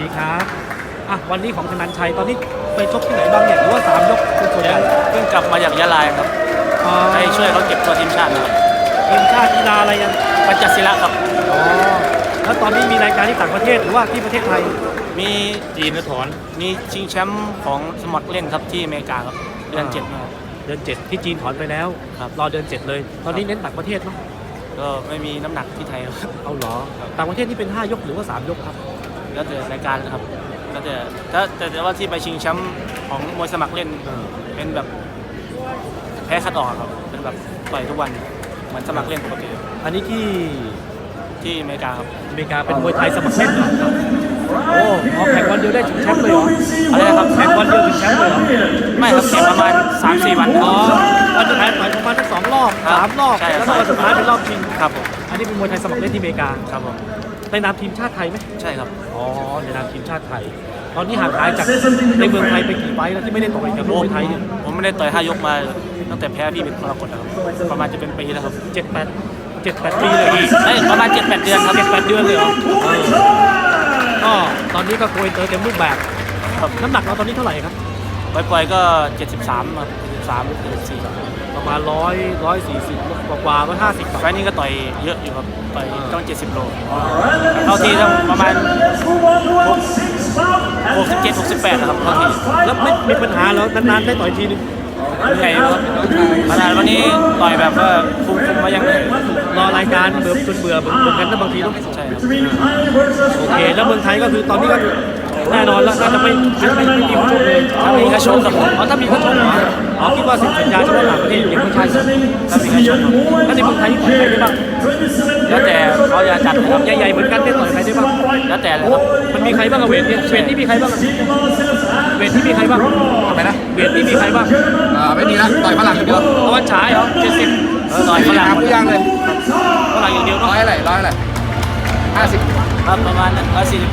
ดีครับอะวันนี้ของธนันชัยตอนนี้ไปชกที่ไหนบ้างเนี่ยหรือว่าสามยกเป็นส่วนใหญ่เพิ่งกลับมาจากยะลาครับอ่าให้ช่วยเขาเก็บตัวทีมชาตินะครับทีมชาติกีฬาอะไรยังปัญจศิลาครับ อ๋อแล้วตอนนี้มีรายการที่ต่างประเทศหรือว่าที่ประเทศไทยมีจีนนะถอนมีชิงแชมป์ของสมัครเล่นครับที่อเมริกาครับเดือนเจ็ดนะครับ เดือนเจ็ดที่จีนถอนไปแล้วครับรอเดือนเจ็ดเลย ตอนนี้เน้นต่างประเทศเนาะก็ไม่มีน้ำหนักที่ไทยครับ เอาเหรอ ต่างประเทศนี่เป็น 5 ยกหรือว่า 3 ยกครับ แล้วแต่รายการนะครับแล้วแต่ถ้าแต่แต่ว่าที่ไปชิงแชมป์ของมวยสมัครเล่นเป็นแบบแพ้คัดออกครับเป็นแบบต่อยทุกวันเหมือนสมัครเล่นปกติอันนี้ที่ที่อเมริกาครับอเมริกาเป็นมวยไทยสมัครเล่นเหรอโอ้พอแข่งวันเดียวได้ถึงแชมป์เลยเหรออะไรนะครับแข่งวันเดียวถึงแชมป์เลยเหรอไม่ครับแข่งประมาณ3-4วันคอ๋รัอ มาณทั้งสองรอบครับสามรอบใช่ครับ แล้วก็วันสุดท้ายเป็นรอบชิง ครับผมอันนี้เป็นมวยไทยสมัครเล่นที่อเมริกาครับผมในนามทีมชาติไทยไหมใช่ครับ อ๋อในนามทีมชาติไทย ตอนนี้ห่างหายจากในเมืองไทยไปกี่ไฟล์แล้วที่ไม่ได้ต่อยกับมวยไทยเนี่ยผมไม่ได้ต่อยห้ายกมาตั้งแต่แพ้พี่เป็นมรกตแล้วครับประมาณจะเป็นปีแล้วครับเจ็ดแปดเจ็ดแปดปีเลยเหรอเอ้ยประมาณ7 8เดือนครับเจ็ดแปดเดือนเลยเหรอเออก็ตอนนี้ก็โกยเตอร์เต็มรูปแบบ ครับน้ำหนักเราตอนนี้เท่าไหร่ครับ ปล่อยๆก็ 73ครับ 73 74ประมาณร้อยร้อยสี่สิบกว่ากว่าร้อยห้าสิบไฟล์นี้ก็ต่อยเยอะอยู่ครับต่อยต้อง70โลเข้าที่ต้องประมาณ67 68นะครับเข้าที่แล้วไม่มีปัญหาแล้วนานๆได้ต่อยทีนึงเหนื่อยครับขนาดวันนี้ต่อยแบบว่าคุมคุมมายังเหนื่อยรอรายการเบื่อจนเบื่อเหมือนเหมือนกันนะบางทีต้องใช่ครับโอเคแล้วเมืองไทยก็คือตอนนี้ก็แน่นอนแล้วน่าจะไม่ไม่ไม่ไม่มีผู้ชมเลยถ้ามีกระโชกครับผมอ๋อถ้ามีผู้ชมเหร ออ๋อคิดว่าเซ็นสัญญาเฉพาะต่างประเทศยังไม่ใช่ใช่ไหมถ้ามีกระโชกครับถ้าในเมืองไทยต่อยใครได้บ้างแล้วแต่เขาจะจัดนะครับใหญ่ๆเหมือนกันเนี่ยต่อยใครได้บ้างแล้วแต่เลยครับมันมีใครบ้างอะเวทเนี่ยเวทที่มีใครบ้างอะเวทที่มีใครบ้างทำไมนะเวทที่มีใครบ้างอ่าไม่มีละต่อยฝรั่งอย่างเดียวตะวันฉายเหรอเจ็ดสิบเออต่อยฝรั่งหาผู้ย่างเลยฝรั่งอย่างเดียวร้เนาะอยอะไรร้อยอะไรห้าสิบครับประมาณนั้นร้อยสี่สิบ